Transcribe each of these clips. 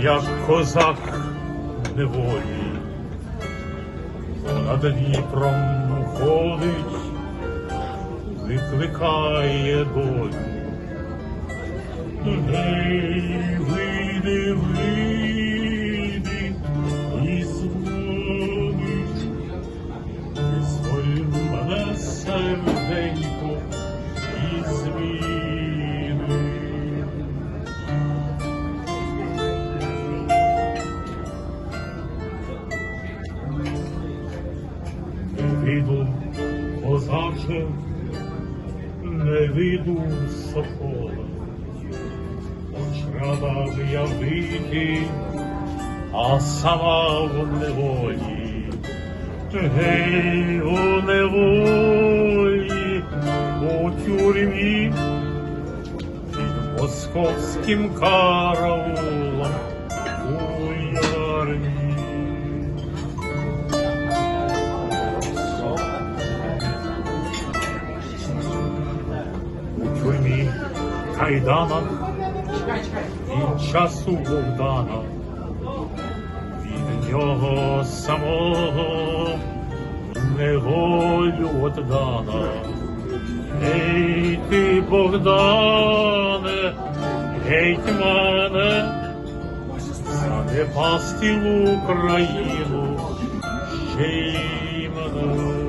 як козак неволі, над Дніпром ходить, викликає долю. Гей, вийди, вийди, і звони, Визволь мене серденько козаче, не вийду з сокола. Очрада я вийти, а сама в неволі. Гей, у неволі, у тюрмі, під московським караулом у ярмі. Кайданах від часу Богдана, від нього самого неволю отдана. Ей ти, Богдане, гетьмане, занепастив Україну, ще й мене.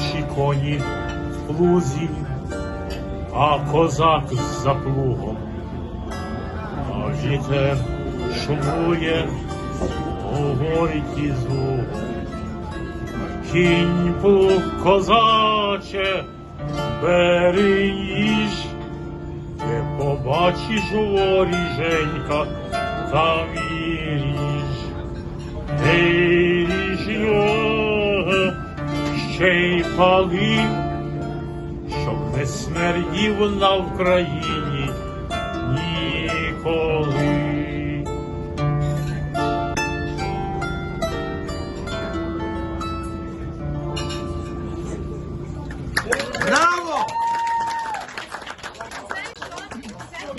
Наші коні в плузі, а козак за плугом. А вітер шумує у горіті зуб. Кінь плуг козаче, бери їж, не побачиш воріженька, там і ріж. Ей, очей палив, щоб не смердів на Україні ніколи. Now